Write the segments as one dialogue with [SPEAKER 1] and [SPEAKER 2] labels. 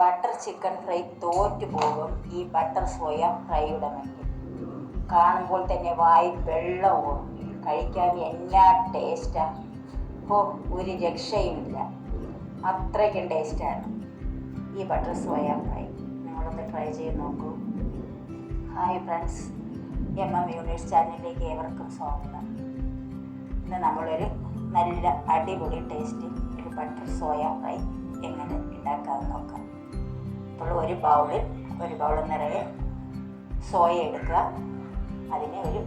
[SPEAKER 1] Butter chicken fry തോറ്റു പോകും ഈ ബട്ടർ സോയ ഫ്രൈയുടെ മുന്നിൽ കാണുമ്പോൾ തന്നെ വായി വെള്ളവും കഴിക്കാൻ എല്ലാ ടേസ്റ്റാണ് ഇപ്പോൾ ഒരു രക്ഷയുമില്ല. അത്രയ്ക്കും ടേസ്റ്റാണ് ഈ ബട്ടർ സോയ ഫ്രൈ. നിങ്ങളൊന്ന് ട്രൈ ചെയ്ത് നോക്കൂ. Hi friends. M M universe ചാനലിലേക്ക് ഏവർക്കും സ്വാഗതം. ഇന്ന് നമ്മളൊരു നല്ല അടിപൊളി ടേസ്റ്റ് ഒരു ബട്ടർ സോയ ഫ്രൈ എങ്ങനെ ഉണ്ടാക്കാമെന്ന് നോക്കാം. ഒരു ബൗളിൽ ഒരു ബൗൾ നിറയെ സോയ എടുക്കുക. അതിനെ ഒരു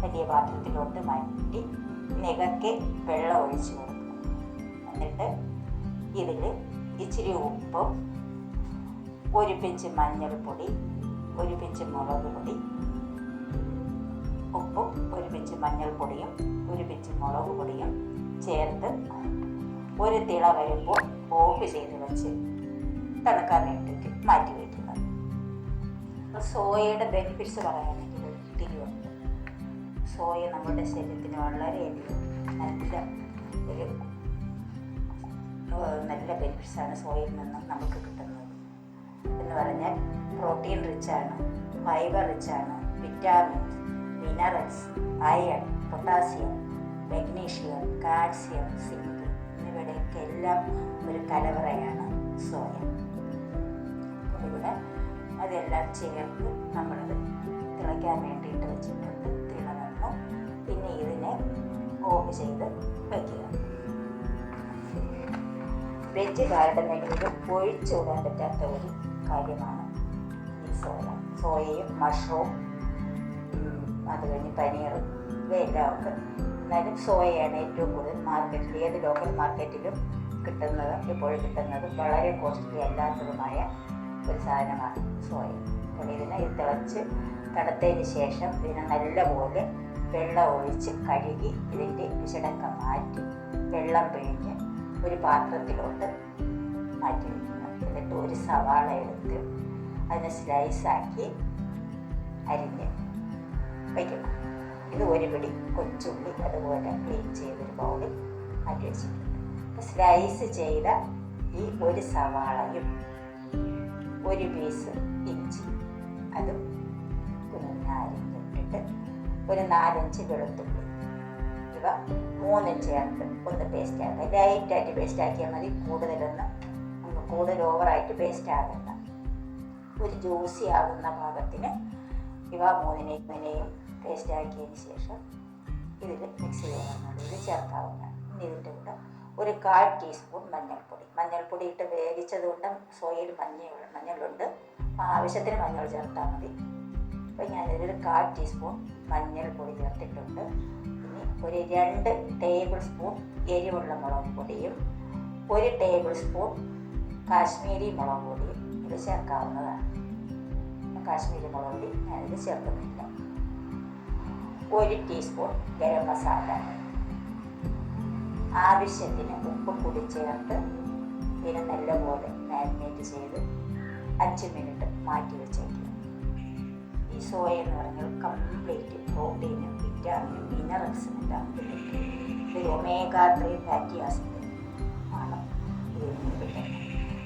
[SPEAKER 1] വലിയ പാത്രത്തിലോട്ട് മാറ്റി നികക്കെ വെള്ളം ഒഴിച്ച് കൊടുക്കുക. എന്നിട്ട് ഇതിൽ ഇച്ചിരി ഉപ്പും ഒരു പിഞ്ച് മഞ്ഞൾപ്പൊടി ഒരു പിഞ്ച് മുളക് പൊടി ഉപ്പും ഒരു പിഞ്ച് മഞ്ഞൾപ്പൊടിയും ഒരു പിഞ്ച് മുളക് പൊടിയും ചേർത്ത് ഒരു തിള വരുമ്പോൾ ഓഫ് ചെയ്ത് വെച്ച് തണുക്കാൻ വേണ്ടിയിട്ട് മാറ്റി വയ്ക്കുക അപ്പോൾ സോയയുടെ ബെനിഫിറ്റ്സ് പറയുകയാണെങ്കിൽ ഒത്തിരിയുണ്ട് സോയ നമ്മുടെ ശരീരത്തിന് വളരെയധികം നല്ല ഒരു നല്ല നല്ല ബെനിഫിറ്റ്സാണ് സോയയിൽ നിന്നും നമുക്ക് കിട്ടുന്നത്. എന്ന് പറഞ്ഞാൽ പ്രോട്ടീൻ റിച്ചാണ് fibre റിച്ചാണ് vitamins minerals iron potassium magnesium calcium zinc എന്നിവയുടെയൊക്കെ എല്ലാം ഒരു കലവറയാണ് സോയ. ഇവിടെ അതെല്ലാം ചേർത്ത് നമ്മളത് തിളയ്ക്കാൻ വേണ്ടിയിട്ട് വെച്ചിട്ടുണ്ട്. തിള വന്നു. പിന്നെ ഇതിനെ ഓഫ് ചെയ്ത് വയ്ക്കുക. വെജ് മെനുവിൽ ഒഴിച്ചുകൂടാൻ പറ്റാത്ത ഒരു കാര്യമാണ് ഈ സോയ. സോയയും മഷ്റൂം അത് കഴിഞ്ഞ് പനീറും ഇവയെല്ലാം ഒക്കെ. എന്നാലും സോയയാണ് ഏറ്റവും കൂടുതൽ മാർക്കറ്റിൽ ഏത് ലോക്കൽ മാർക്കറ്റിലും കിട്ടുന്നത് ഇപ്പോൾ കിട്ടുന്നത് വളരെ കോസ്റ്റ്ലി അല്ലാത്തതുമായ ഒരു സാധനമാണ് സോയ അപ്പോൾ ഇതിനെ ഇത് തിളച്ച് തണുത്തതിന് ശേഷം ഇതിനെ നല്ലപോലെ വെള്ളം ഒഴിച്ച് കഴുകി ഇതിന്റെ വിശടക്കം മാറ്റി വെള്ളം പിഴിഞ്ഞ് ഒരു പാത്രത്തിലോട്ട് മാറ്റി വയ്ക്കുക. എന്നിട്ട് ഒരു സവാള എടുത്ത് അതിനെ സ്ലൈസാക്കി അരിഞ്ഞ് വയ്ക്കണം ഇത് ഒരു പിടി കൊച്ചുള്ളി അതുപോലെ ക്ലീൻ ചെയ്തൊരു ബൗളിൽ മാറ്റി വെച്ചിട്ടുണ്ട്. സ്ലൈസ് ചെയ്ത ഈ ഒരു സവാളയും ഒരു പീസ് ഇഞ്ചി. അതും ഒരു നാരങ്ങിട്ടിട്ട് ഒരു നാലഞ്ച് വെളുത്തുള്ളി. ഇവ മൂന്നും ചേർത്ത് ഒന്ന് പേസ്റ്റ് ആക്കുക ലൈറ്റായിട്ട് പേസ്റ്റ് ആക്കിയാൽ മതി. കൂടുതലൊന്നും കൂടുതൽ ഓവറായിട്ട് പേസ്റ്റ് ആകണ്ട. ഒരു ജ്യൂസി ആകുന്ന ഭാഗത്തിന് ഇവ മൂന്നിനെയും പേസ്റ്റ് ആക്കിയതിന് ശേഷം ഇതിൽ മിക്സ് ചെയ്യാവുന്നതാണ്. ഇത് ചേർക്കാവുന്നതാണ്. ഇനി ഇതിന്റെ കൂടെ ഒരു കാൽ ടീസ്പൂൺ മഞ്ഞൾപ്പൊടി. മഞ്ഞൾപ്പൊടി ഇട്ട് വേവിച്ചത് കൊണ്ട് സോയയിൽ മഞ്ഞ മഞ്ഞളുണ്ട്. ആവശ്യത്തിന് മഞ്ഞൾ ചേർത്താൽ മതി. അപ്പോൾ ഞാനിതൊരു കാൽ ടീസ്പൂൺ മഞ്ഞൾപ്പൊടി ചേർത്തിട്ടുണ്ട്. ഇനി ഒരു രണ്ട് ടേബിൾ സ്പൂൺ എരിവുള്ള മുളക് പൊടിയും ഒരു ടേബിൾ സ്പൂൺ കാശ്മീരി മുളക് പൊടിയും ഇത് ചേർക്കാവുന്നതാണ്. കാശ്മീരി മുളക് പൊടി ഞാനിത് ചേർക്കുന്നില്ല. ഒരു ടീസ്പൂൺ ഗരം മസാല. ആവശ്യത്തിന് ഉപ്പ് കൂടി ചേർത്ത് ഇതിനെ നല്ലപോലെ മാരിനേറ്റ് ചെയ്ത് അഞ്ച് മിനിറ്റ് മാറ്റി വെച്ചേക്കുക. ഈ സോയ എന്ന് പറഞ്ഞാൽ കംപ്ലീറ്റ് പ്രോട്ടീനും വിറ്റാമിനും മിനറൽസും ഇത് ഒമേഗ ത്രീ ഫാറ്റി ആസിഡ് ആണ്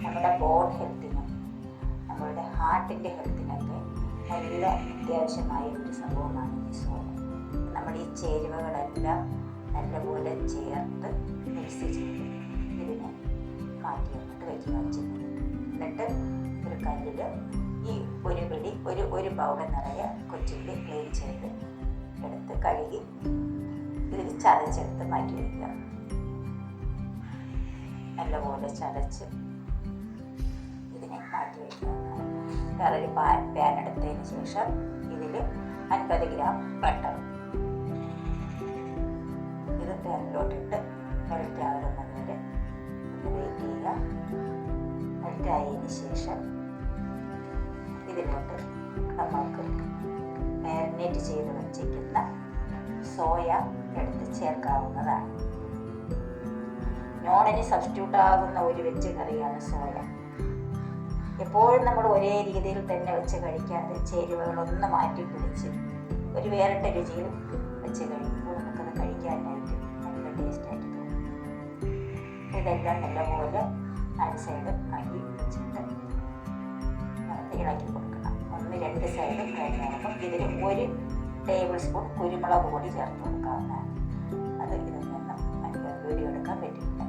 [SPEAKER 1] നമ്മുടെ ബോൺ ഹെൽത്തിനും നമ്മളുടെ ഹാർട്ടിന്റെ ഹെൽത്തിനൊക്കെ നല്ല അത്യാവശ്യമായ ഒരു സംഭവമാണ് ഈ സോയ നമ്മൾ ഈ ചേരുവകളെല്ലാം നല്ലപോലെ ചേർത്ത് മിക്സ് ചെയ്ത് ഇതിനെ മാറ്റി വെച്ചിട്ട് വെച്ച് വെച്ച് എന്നിട്ട് ഒരു കല്ലിൽ ഈ ഒരു പിടി ഒരു ഒരു പൗഡർ നിറയെ കൊച്ചുള്ളി ക്ലീൻ ചെയ്ത് എടുത്ത് കഴുകി ഇതിൽ ചതച്ചെടുത്ത് മാറ്റി വയ്ക്കുക നല്ലപോലെ ചതച്ച് ഇതിനെ മാറ്റി വയ്ക്കുക വേറൊരു പാൻ എടുത്തതിന് ശേഷം ഇതിൽ അൻപത് ഗ്രാം ബട്ടർ സോയ എടുത്ത് ചേർക്കാവുന്നതാണ്. നോണിന് സബ്സ്റ്റിറ്റ്യൂട്ട് ആകുന്ന ഒരു വെജ് കറിയാണ് സോയ. എപ്പോഴും നമ്മൾ ഒരേ രീതിയിൽ തന്നെ വെച്ച് കഴിക്കാതെ ചേരുവകളൊന്ന് മാറ്റി പിടിച്ച് ഒരു വേറിട്ട രുചിയിൽ വെച്ച് കഴിക്കുമ്പോൾ നമുക്കത് കഴിക്കാനായിട്ട് നല്ല ടേസ്റ്റായിട്ട് തോന്നും. ഇതെല്ലാം നല്ലപോലെ നാല് സൈഡ് ആക്കി വെച്ചിട്ട് ഇളക്കി കൊടുക്കണം. ഒന്ന് രണ്ട് സൈഡും കഴിഞ്ഞാൽ ഇതിൽ ഒരു ടേബിൾ സ്പൂൺ കുരുമുളക് പൊടി ചേർത്ത് കൊടുക്കാവുന്നതാണ് അത് ഇതിൽ നിന്നും എനിക്ക് വീഡിയോ എടുക്കാൻ പറ്റില്ല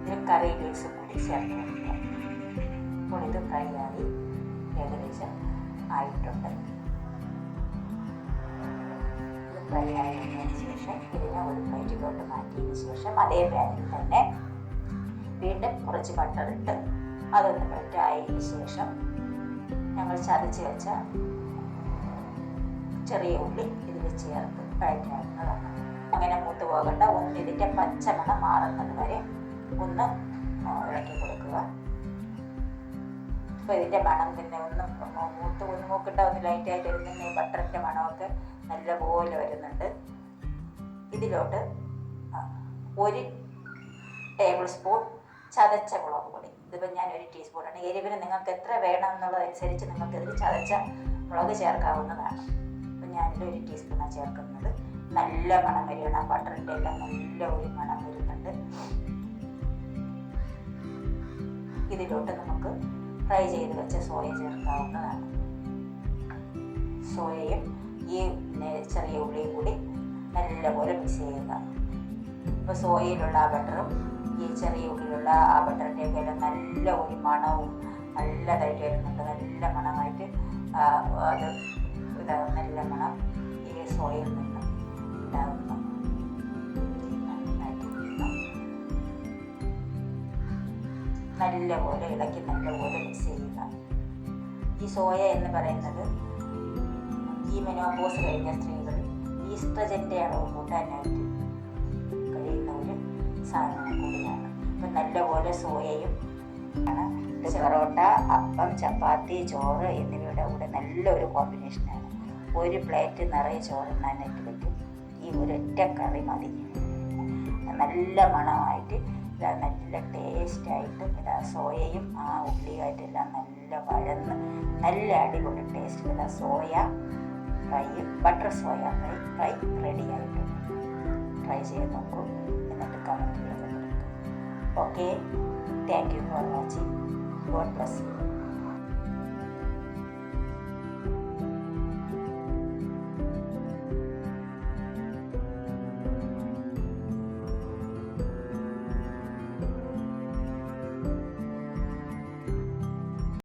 [SPEAKER 1] ഇതിൽ കറി ലീവ്സ് കൂടി ചേർത്ത് കൊടുക്കുക അപ്പോൾ ഇത് ഫ്രൈ ആയി ഏകദേശം ആയിട്ടുണ്ട്. ഫ്രൈ ആയതിനു ശേഷം ഇതിനെ ഒരു പ്ലേറ്റിലോട്ട് മാറ്റിയതിന് ശേഷം അതേ പാനിൽ തന്നെ വീണ്ടും കുറച്ച് ബട്ടർ ഇട്ട് അതൊന്ന് മെൽറ്റ് ആയതിനു ശേഷം ഞങ്ങൾ ചതച്ച് വെച്ച ചെറിയ ഉള്ളി ഇതിൽ ചേർത്ത് വഴറ്റാവുന്നതാണ് അങ്ങനെ മൂത്ത് പോകേണ്ട ഒന്ന് ഇതിന്റെ പച്ചമണം മാറുന്നത് വരെ ഒന്ന് ഇളക്കി കൊടുക്കുക. അപ്പോൾ ഇതിന്റെ മണം തന്നെ ഒന്ന് മൂത്ത് ഒന്ന് മൂക്കിട്ട ഒന്ന് ലൈറ്റായിട്ട് വരുന്ന ബട്ടറിന്റെ മണമൊക്കെ നല്ലപോലെ വരുന്നുണ്ട്. ഇതിലോട്ട് ഒരു ടേബിൾ സ്പൂൺ ചതച്ച മുളക് പൊടി. ഇതിപ്പോൾ ഞാൻ ഒരു ടീസ്പൂണാണ് എരിവിന് നിങ്ങൾക്ക് എത്ര വേണം എന്നുള്ളതനുസരിച്ച് നിങ്ങൾക്ക് ഇതിൽ ചതച്ച മുളക് ചേർക്കാവുന്നതാണ്. അപ്പം ഞാനിത് ഒരു ടീസ്പൂണാണ് ചേർക്കുന്നത്. നല്ല മണം വരികയാണ് ആ ബട്ടറിന്റെ എല്ലാം നല്ല ഒരു മണം വരുന്നുണ്ട്. ഇതിലോട്ട് നമുക്ക് ഫ്രൈ ചെയ്ത് വെച്ച സോയ ചേർക്കാവുന്നതാണ്. സോയയും ഈ ചെറിയ ഉള്ളിയും കൂടി നല്ലപോലെ മിക്സ് ചെയ്യുക. ഇപ്പോൾ സോയയിലുള്ള ആ ബട്ടറും ഈ ചെറിയ ഉള്ളിലുള്ള ആ ബട്ടറിന്റെ ഒക്കെ നല്ല ഒരു മണവും നല്ലതായിട്ട് വരുന്നുണ്ട്. നല്ല മണമായിട്ട് അത് ഇതാകും നല്ല മണം ഈ സോയിൽ നിന്ന് ഉണ്ടാകുന്നു നല്ല പോലെ ഇളക്കി നല്ലപോലെ മിക്സ് ചെയ്യുക. ഈ സോയ എന്ന് പറയുന്നത് ഈ മെനോപോസ് കഴിഞ്ഞ സ്ത്രീകൾ ഈസ്ട്രജന്റെ അളവ് കൂട്ടാനായിട്ട് കഴിയുന്ന ഒരു സാധനം കൂടിയാണ്. അപ്പം നല്ലപോലെ സോയയും ആണ് ചെറോട്ട അപ്പം ചപ്പാത്തി ചോറ് എന്നിവയുടെ കൂടെ നല്ലൊരു കോമ്പിനേഷനാണ് ഒരു പ്ലേറ്റ് നിറയെ ചോറ് വെക്കും ഈ ഒരൊറ്റ കറി മതി. നല്ല മണമായിട്ട് നല്ല ടേസ്റ്റായിട്ട് ഇതാ സോയയും ആ ഉള്ളിയായിട്ടെല്ലാം നല്ല വഴന്ന് നല്ല അടിപൊളി ടേസ്റ്റ് ഇതാ soya fry butter soya fry fry ready ആയിട്ടുണ്ട് ട്രൈ ചെയ്ത് നോക്കൂ. എന്നിട്ട് കമന്റ് കൊടുക്കും. Okay thank you for watching god bless you